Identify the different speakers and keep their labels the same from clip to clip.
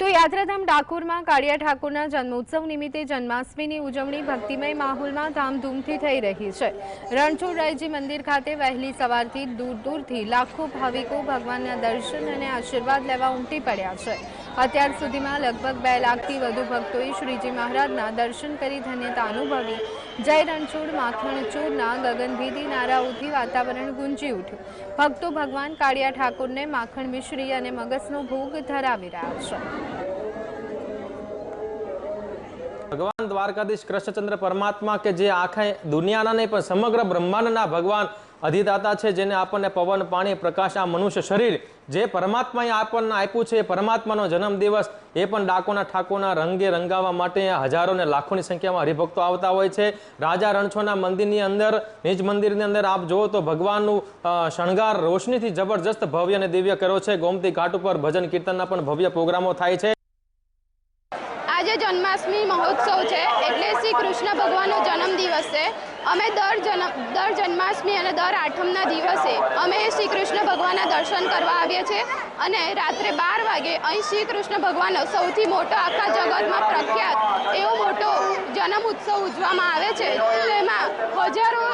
Speaker 1: તો યાત્રાધામ ડાકોરમાં કાળિયા ઠાકોરના જન્મોત્સવ નિમિત્તે જન્માષ્ટમીની ઉજવણી ભક્તિમય માહોલમાં ધામધૂમથી થઈ રહી છે. રણછોડરાયજી મંદિર ખાતે વહેલી સવારથી દૂર દૂરથી લાખો ભાવિકો ભગવાનના દર્શન અને આશીર્વાદ લેવા ઉમટી પડ્યા છે. અત્યાર સુધીમાં લગભગ બે લાખથી વધુ ભક્તોએ શ્રીજી મહારાજના દર્શન કરી ધન્યતા અનુભવી. જય રણછોડ માખણ ચોરના ગગનભેદી નારાઓથી વાતાવરણ ગુંજી ઉઠ્યું. ભક્તો ભગવાન કાળિયા ઠાકોરને માખણ મિશ્રી અને મગજનો ભોગ ધરાવી રહ્યા છે.
Speaker 2: ભગવાન દ્વારકાધીશ કૃષ્ણચંદ્ર પરમાત્મા કે જે આખા દુનિયાના નહીં, પણ સમગ્ર બ્રહ્માંડના ભગવાન અધિદાતા છે, જેને આપણને પવન, પાણી, પ્રકાશ, આ મનુષ્ય શરીર જે પરમાત્માએ આપણને આપ્યું છે, એ પરમાત્માનો જન્મદિવસ એ પણ ડાકોના ઠાકોરના રંગે રંગાવવા માટે હજારો ને લાખોની સંખ્યામાં હરિભક્તો આવતા હોય છે. રાજા રણછોડના મંદિરની અંદર, નિજ મંદિરની અંદર આપ જુઓ તો ભગવાનનું શણગાર રોશનીથી જબરજસ્ત ભવ્ય અને દિવ્ય કર્યો છે. ગોમતી ઘાટ ઉપર ભજન કીર્તનના પણ ભવ્ય પ્રોગ્રામો થાય છે.
Speaker 3: જન્માષ્ટમી મહોત્સવ છે એટલે શ્રી કૃષ્ણ ભગવાનનો જન્મદિવસ છે. અમે દર જન્મ દર જન્માષ્ટમી અને દર આઠમના દિવસે અમે શ્રી કૃષ્ણ ભગવાનના દર્શન કરવા આવીએ છીએ અને રાત્રે બાર વાગે અહીં શ્રી કૃષ્ણ ભગવાનનો સૌથી મોટો આખા જગતમાં પ્રખ્યાત એવો મોટો જન્મ ઉત્સવ ઉજવવામાં આવે છે. તેમાં હજારો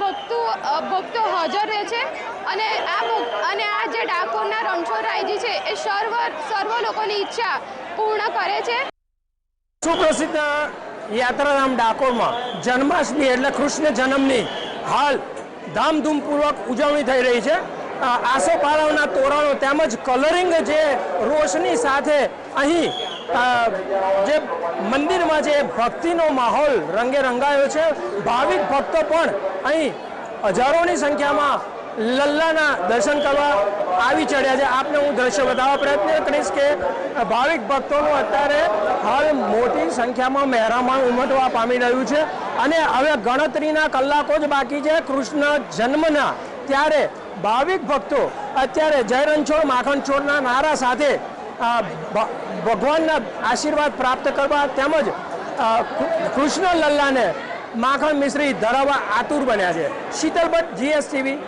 Speaker 3: ભક્તો ભક્તો હાજર રહે છે અને આ અને આ જે ડાકોરના રણછોડરાયજી છે, એ સર્વ સર્વ લોકોની ઈચ્છા પૂર્ણ કરે છે.
Speaker 4: સુપ્રસિદ્ધ યાત્રાધામ ડાકોરમાં જન્માષ્ટમી એટલે કૃષ્ણ જન્મની હાલ ધામધૂમપૂર્વક ઉજવણી થઈ રહી છે. આસો આસોપાલવના તોરણો તેમજ કલરિંગ જે રોશની સાથે અહીં જે મંદિરમાં જે ભક્તિનો માહોલ રંગે રંગાયો છે, ભાવિક ભક્તો પણ અહીં હજારોની સંખ્યામાં લલ્લાના દર્શન કરવા આવી ચડ્યા છે. આપને હું દ્રશ્ય બતાવવા પ્રયત્ન કરીશ કે ભાવિક ભક્તોનું અત્યારે હાલ મોટી સંખ્યામાં મહેરામણ ઉમટવા પામી રહ્યું છે અને હવે ગણતરીના કલાકો જ બાકી છે. કૃષ્ણ જન્મના ત્યારે ભાવિક ભક્તો અત્યારે જય રણછોડ માખણ છોડના નારા સાથે ભગવાનના આશીર્વાદ પ્રાપ્ત કરવા તેમજ કૃષ્ણ લલ્લાને માખણ મિશ્રી ધરાવવા આતુર બન્યા છે. શીતલ ભટ્ટ જીએસટીવી